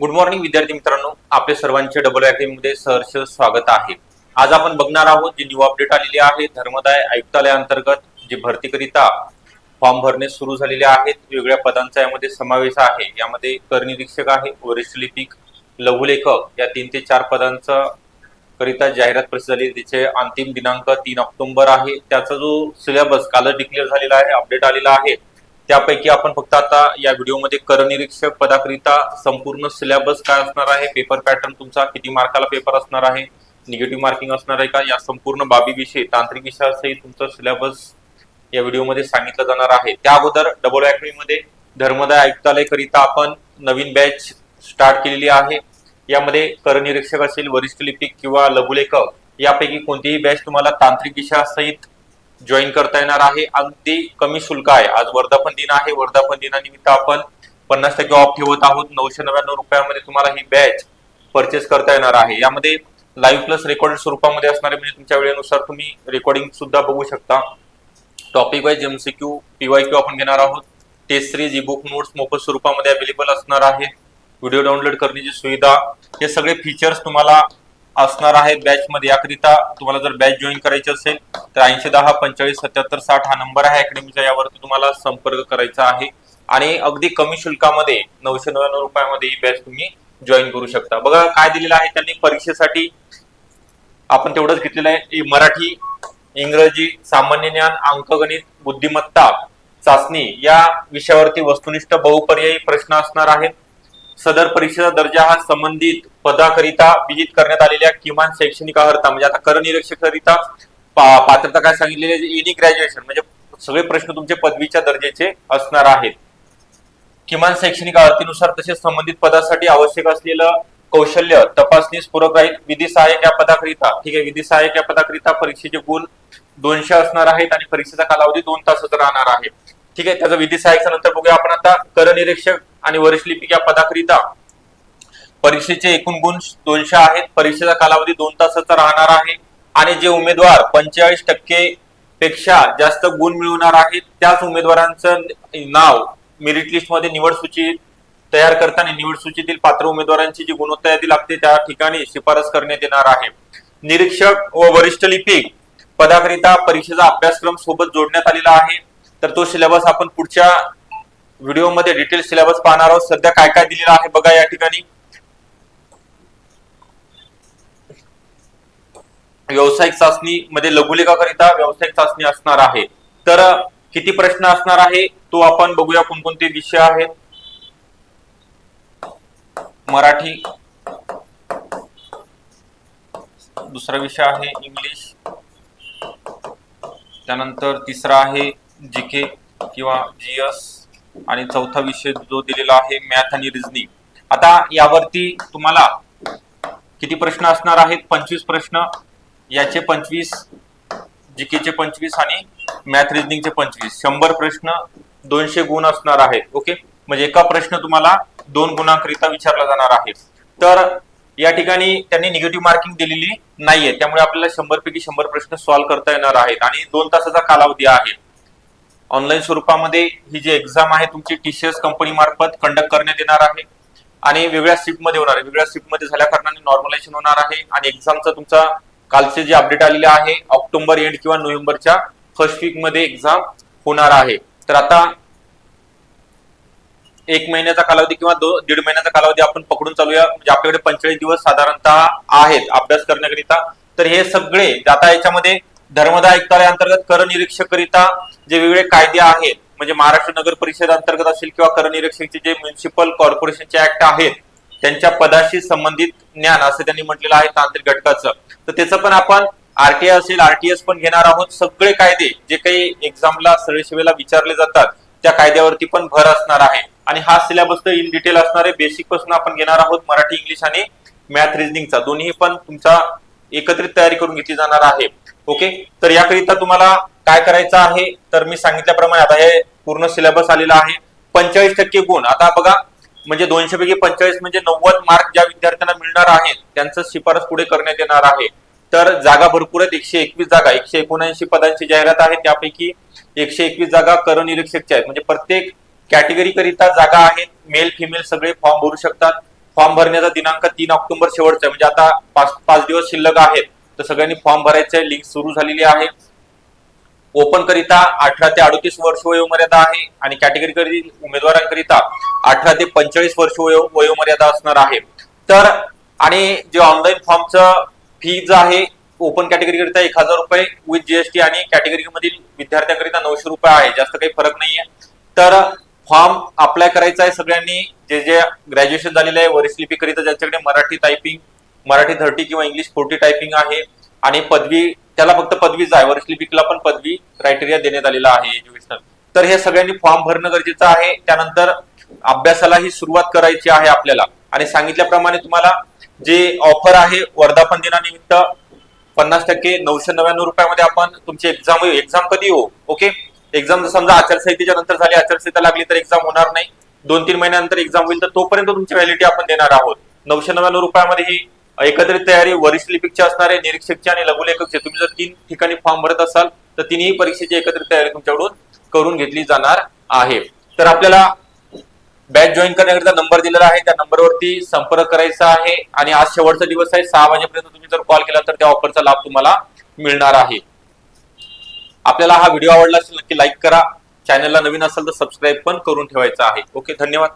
Good morning विद्यार्थी मित्रांनो. आपले सर्वांचे डबलमध्ये सहर्ष स्वागत आहे. आज आपण बघणार आहोत जी न्यू अपडेट आलेली आहे. धर्मदाय आयुक्तालयाअंतर्गत जी भरतीकरिता फॉर्म भरणे सुरू झालेले आहेत. वेगवेगळ्या पदांचा यामध्ये समावेश आहे. यामध्ये कर निरीक्षक आहे वरिष्ठ लिपिक लघुलेखक या तीन ते चार पदांचा करिता जाहिरात प्रसिद्ध झाली. त्याचे अंतिम दिनांक तीन ऑक्टोबर आहे. त्याचा जो सिलेबस कालच डिक्लेअर झालेला आहे अपडेट आलेला आहे. त्यापैकी आपण फक्त आता या व्हिडिओमध्ये करनिरीक्षक पदाकरिता संपूर्ण सिलेबस काय असणार आहे पेपर पॅटर्न तुमचा किती मार्काला पेपर असणार आहे निगेटिव्ह मार्किंग असणार आहे का या संपूर्ण बाबीविषयी तांत्रिक विषयासहित तुमचं सिलेबस या व्हिडिओमध्ये सांगितलं जाणार आहे. त्या अगोदर डबलमध्ये धर्मदाय आयुक्तालयकरिता आपण नवीन बॅच स्टार्ट केलेली आहे. यामध्ये करनिरीक्षक असेल वरिष्ठ लिपिक किंवा लघुलेखक यापैकी कोणतीही बॅच तुम्हाला तांत्रिक विषयासहित जॉईन करता येणार आहे. अगदी कमी शुल्क आहे. आज वर्धापन दिन आहे. वर्धापन दिनानिमित्त आपण पन्नास टक्के ऑफ ठेवत आहोत. नऊशे नव्याण्णव रुपयामध्ये तुम्हाला ही बॅच परचेस करता येणार आहे. यामध्ये लाईव्ह प्लस रेकॉर्डेड स्वरूपामध्ये असणारे म्हणजे तुमच्या वेळेनुसार तुम्ही रेकॉर्डिंग सुद्धा बघू शकता. Topic wise MCQ P Y Q आपण घेणार आहोत. Test series e book notes मोफत स्वरूपामध्ये अवेलेबल असणार आहे. व्हिडिओ डाउनलोड करण्याची सुविधा. हे सगळे फीचर्स तुम्हाला असणार आहेत बॅच मध्ये. याकरिता तुम्हाला जर बॅच जॉईन करायची असेल तर ऐंशी दहा पंचेचाळीस सत्याहत्तर साठ हा नंबर आहे अकॅडमीचा यावरती तुम्हाला संपर्क करायचा आहे. आणि अगदी कमी शुल्कामध्ये नऊशे नव्याण्णव रुपयामध्ये ही बॅच तुम्ही जॉईन करू शकता. बघा काय दिलेलं आहे त्यांनी परीक्षेसाठी. आपण तेवढंच घेतलेलं आहे. मराठी इंग्रजी सामान्य ज्ञान अंकगणित बुद्धिमत्ता चाचणी या विषयावरती वस्तुनिष्ठ बहुपर्यायी प्रश्न असणार आहेत. सदर परीक्षेचा दर्जा हा संबंधित पदाकरिता विहित करण्यात आलेल्या किमान शैक्षणिक अर्हता म्हणजे आता करनिरीक्षकरिता पात्रता काय सांगितलेली आहे? एनी ग्रॅज्युएशन म्हणजे सगळे प्रश्न तुमचे पदवीच्या दर्जाचे असणार आहेत. किमान शैक्षणिक अर्थीनुसार तसेच संबंधित पदासाठी आवश्यक असलेलं कौशल्य तपासणीस पूरक राहील विधी सहाय्यक या पदाकरिता ठीक आहे विधी सहाय्यक या पदाकरिता परीक्षेचे गुण दोनशे असणार आहेत आणि परीक्षेचा कालावधी दोन तासाचा राहणार आहे. ठीक आहे त्याचा विधी सहाय्यक नंतर बघूया आपण आता कर निरीक्षक आणि वरिष्ठ लिपिक या पदाकरिता परीक्षेचे एकूण गुण दोनशे आहेत. परीक्षेचा कालावधी दोन तासाचा राहणार आहे. आणि जे उमेदवार पंचेचाळीस टक्के पेक्षा जास्त गुण मिळवणार आहेत त्याच उमेदवारांचं नाव मेरिट लिस्टमध्ये निवड सूची तयार करताना निवड सूचीतील पात्र उमेदवारांची जी गुणवत्ता यादी लागते त्या ठिकाणी शिफारस करण्यात येणार आहे. निरीक्षक व वरिष्ठ लिपिक पदाकरिता परीक्षेचा अभ्यासक्रम सोबत जोडण्यात आलेला आहे. तर तो सिलेबस आपण पुढच्या व्हिडिओमध्ये डिटेल सिलेबस पाहणार आहोत. सध्या काय काय दिलेलं आहे बघा या ठिकाणी. व्यावसायिक चाचणी मध्ये लघुलेखाकरिता व्यावसायिक चाचणी असणार आहे. तर किती प्रश्न असणार आहे तो आपण बघूया कोणकोणते विषय आहेत. मराठी. दुसरा विषय आहे इंग्लिश. त्यानंतर तिसरा आहे जीके किंवा जीएस आणि चौथा विषय जो दिलेला आहे मॅथ आणि रिझनिंग आता यावरती तुम्हाला किती प्रश्न असणार आहेत? पंचवीस प्रश्न. याचे पंचवीस जीकेचे पंचवीस आणि मॅथ रिझनिंगचे पंचवीस. शंभर प्रश्न दोनशे गुण असणार आहेत. ओके? म्हणजे एका प्रश्न तुम्हाला दोन गुणांकरिता विचारला जाणार आहे. तर या ठिकाणी त्यांनी निगेटिव्ह मार्किंग दिलेली नाहीये. त्यामुळे आपल्याला शंभर पैकी शंभर प्रश्न सॉल्व्ह करता येणार आहेत. आणि दोन तासाचा कालावधी आहे. ऑनलाईन स्वरूपामध्ये ही जी एक्झाम आहे तुमची टीसीएस कंपनी मार्फत कंडक्ट करण्यात येणार आहे. आणि वेगळ्या शिफ्टमध्ये होणार आहे. वेगळ्या शिफ्टमध्ये झाल्या कारणाने नॉर्मलायझेशन होणार आहे. आणि एक्झामचा तुमचा कालचे जे अपडेट आलेले आहे ऑक्टोबर एंड किंवा नोव्हेंबरच्या फर्स्ट वीकमध्ये एक्झाम होणार आहे. तर आता एक महिन्याचा कालावधी किंवा दो दीड महिन्याचा कालावधी आपण पकडून चालूया. म्हणजे आपल्याकडे पंचेचाळीस दिवस साधारणतः आहेत अभ्यास करण्याकरिता. तर हे सगळे आता याच्यामध्ये धर्मदा आयुक्तालय अंतर्गत कर निरीक्षकरिता जे वेगवेगळे कायदे आहेत म्हणजे महाराष्ट्र नगर परिषद अंतर्गत असेल किंवा कर निरीक्षकचे जे म्युन्सिपल कॉर्पोरेशनचे ऍक्ट आहेत त्यांच्या पदाशी संबंधित ज्ञान असं त्यांनी म्हटलेलं आहे तांत्रिक घटकाचं. तर त्याचं पण आपण आरटीआय असेल आरटीएस पण घेणार आहोत. सगळे कायदे जे काही एक्झामला सरळसेवेला विचारले जातात त्या कायद्यावरती पण भर असणार आहे. आणि हा सिलेबस तर इन डिटेल असणार आहे. बेसिकपासून आपण घेणार आहोत मराठी इंग्लिश आणि मॅथ रिजनिंगचा दोन्ही पण तुमचा एकत्रित तयारी करून घेतली जाणार आहे. ओके तर याकरिता तुम्हाला काय करायचं आहे? तर मी सांगितल्याप्रमाणे आता हे पूर्ण सिलेबस आलेला आहे. पंचेचाळीस टक्के गुण. आता बघा म्हणजे दोनशे पैकी पंचेचाळीस म्हणजे नव्वद मार्क ज्या विद्यार्थ्यांना मिळणार आहेत त्यांचं शिफारस पुढे करण्यात येणार आहे. तर जागा भरपूर आहेत. एकशे एकवीस जागा एकशे एकोणऐंशी पदांची जाहिरात आहे. त्यापैकी एकशे एकवीस जागा कर निरीक्षकच्या आहेत. म्हणजे प्रत्येक कॅटेगरी करिता जागा आहेत. मेल फिमेल सगळे फॉर्म भरू शकतात. फॉर्म भरण्याचा दिनांक तीन ऑक्टोबर शेवटचा आहे. म्हणजे आता पाच पाच दिवस शिल्लक आहेत. तर सगळ्यांनी फॉर्म भरायचे लिंक सुरू झालेली आहे. ओपन करिता अठरा ते अडतीस वर्ष वयोमर्यादा आहे. आणि कॅटेगरी करील उमेदवारांकरिता अठरा ते पंचेचाळीस वर्ष वयो वयोमर्यादा असणार आहे. तर आणि जे ऑनलाईन फॉर्मचं फी जे आहे ओपन कॅटेगरी करिता एक हजार रुपये विथ जीएसटी आणि कॅटेगरी मधील विद्यार्थ्यांकरिता नऊशे रुपये आहे. जास्त काही फरक नाहीये. तर फॉर्म अप्लाय करायचा आहे सगळ्यांनी. जे जे ग्रॅज्युएशन झालेले आहे वरिष्ठ लिपीकरिता ज्यांच्याकडे मराठी टायपिंग मराठी थर्टी किंवा इंग्लिश फोर्टी टायपिंग आहे. आणि पदवी त्याला फक्त पदवीच आहे. वरिष्ठ लिपिकला पण पदवी क्रायटेरिया देण्यात आलेला आहे एज्युकेशनल तर हे सगळ्यांनी फॉर्म भरणं गरजेचं आहे. त्यानंतर अभ्यासाला ही सुरुवात करायची आहे आपल्याला. आणि सांगितल्याप्रमाणे तुम्हाला जे ऑफर आहे वर्धापन दिनानिमित्त पन्नास टक्के नऊशे नव्याण्णव रुपयामध्ये आपण तुमची एक्झाम एक्झाम कधी हो? ओके एक्झाम जर समजा आचारसंहितेच्या नंतर झाली आचारसंहिता लागली तर एक्झाम होणार नाही. दोन तीन महिन्यानंतर एक्झाम होईल तर तोपर्यंत तुमची व्हॅलिडिटी आपण देणार आहोत. नऊशे नव्याण्णव रुपयामध्ये ही एकत्रित तयारी वरिष्ठ लिपिकची असणारे आहे निरीक्षकची आणि लघुलेखकचे. तुम्ही जर तीन ठिकाणी फॉर्म भरत असाल तर तिन्ही परीक्षेची एकत्रित तयारी तुमच्याकडून करून घेतली जाणार आहे. तर आपल्याला बॅच जॉईन करण्याकरिता नंबर दिलेला आहे. त्या नंबरवरती संपर्क करायचा आहे. आणि आज शेवटचा दिवस आहे. सहा वाजेपर्यंत तुम्ही जर कॉल केला तर त्या ऑफरचा लाभ तुम्हाला मिळणार आहे. आपल्याला हा व्हिडिओ आवडला असेल नक्की लाईक करा. चॅनलला नवीन असेल तर सबस्क्राईब पण करून ठेवायचा आहे. ओके धन्यवाद.